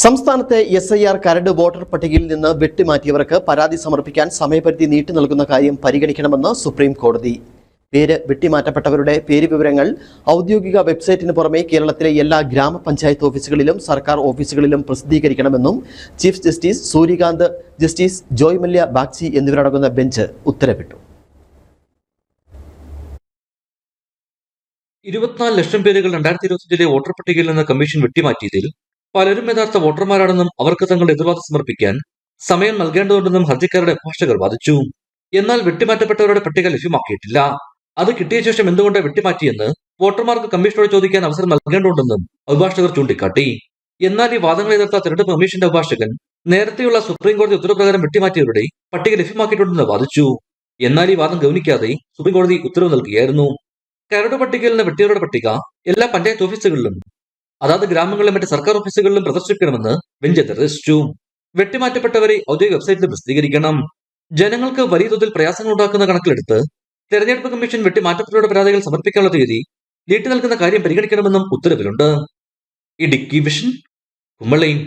സംസ്ഥാനത്തെ S I R കരട് voter പട്ടികയിൽ നിന്ന് വെട്ടിമാറ്റിയവർക്ക് പരാതി സമർപ്പിക്കാൻ സമയപരിധി നീട്ടി നൽകുന്ന കാര്യം പരിഗണിക്കണമെന്ന് സുപ്രീം കോടതി. പേര് വെട്ടിമാറ്റപ്പെട്ടവരുടെ പേര് വിവരങ്ങൾ ഔദ്യോഗിക വെബ്സൈറ്റിന് പുറമെ കേരളത്തിലെ എല്ലാ ഗ്രാമപഞ്ചായത്ത് ഓഫീസുകളിലും സർക്കാർ ഓഫീസുകളിലും പ്രസിദ്ധീകരിക്കണമെന്നും chief justice Suryakant justice Joymalya Bagchi എന്നിവരടങ്ങുന്ന ബെഞ്ച് ഉത്തരവിട്ടു. ഇരുപത്തിനാല് ലക്ഷം പേരുകൾ രണ്ടായിരത്തി ഇരുപത്തിയഞ്ചിലെ വോട്ടർ പട്ടികയിൽ നിന്ന് കമ്മീഷൻ വെട്ടിമാറ്റിയതിൽ പലരും യഥാർത്ഥ വോട്ടർമാരാണെന്നും അവർക്ക് തങ്ങളുടെ എതിർവാദം സമർപ്പിക്കാൻ സമയം നൽകേണ്ടതുണ്ടെന്നും ഹർജിക്കാരുടെ അഭിഭാഷകർ വാദിച്ചു. എന്നാൽ വെട്ടിമാറ്റപ്പെട്ടവരുടെ പട്ടിക ലഭ്യമാക്കിയിട്ടില്ല. അത് കിട്ടിയ ശേഷം എന്തുകൊണ്ട് വെട്ടിമാറ്റിയെന്ന് വോട്ടർമാർക്ക് കമ്മീഷനോട് ചോദിക്കാൻ അവസരം നൽകേണ്ടതുണ്ടെന്നും അഭിഭാഷകർ ചൂണ്ടിക്കാട്ടി. എന്നാൽ ഈ വാദങ്ങൾ എതിർത്ത തെരഞ്ഞെടുപ്പ് കമ്മീഷന്റെ അഭിഭാഷകൻ നേരത്തെയുള്ള സുപ്രീം കോടതി ഉത്തരപ്രകാരം വെട്ടിമാറ്റിയവരുടെ പട്ടിക ലഭ്യമാക്കിയിട്ടുണ്ടെന്ന് വാദിച്ചു. എന്നാൽ ഈ വാദം ഗൗനിക്കാതെ സുപ്രീം കോടതി ഉത്തരവ് നൽകുകയായിരുന്നു കരട് പട്ടികയിൽ നിന്ന് വെട്ടിയവരുടെ പട്ടിക എല്ലാ പഞ്ചായത്ത് ഓഫീസുകളിലും അതാത് ഗ്രാമങ്ങളിലും മറ്റ് സർക്കാർ ഓഫീസുകളിലും പ്രദർശിപ്പിക്കണമെന്ന് ബെഞ്ച് നിർദ്ദേശിച്ചു. വെട്ടിമാറ്റപ്പെട്ടവരെ ഔദ്യോഗിക വെബ്സൈറ്റിൽ പ്രസിദ്ധീകരിക്കണം. ജനങ്ങൾക്ക് വലിയ തോതിൽ പ്രയാസങ്ങൾ ഉണ്ടാക്കുന്ന കണക്കിലെടുത്ത് തെരഞ്ഞെടുപ്പ് കമ്മീഷൻ വെട്ടിമാറ്റപ്പെട്ടവരുടെ പരാതികൾ സമർപ്പിക്കാനുള്ള തീയതി നീട്ടി നൽകുന്ന കാര്യം പരിഗണിക്കണമെന്നും ഉത്തരവിലുണ്ട്. ഇടുക്കി വിഷൻ കുമ്മളയും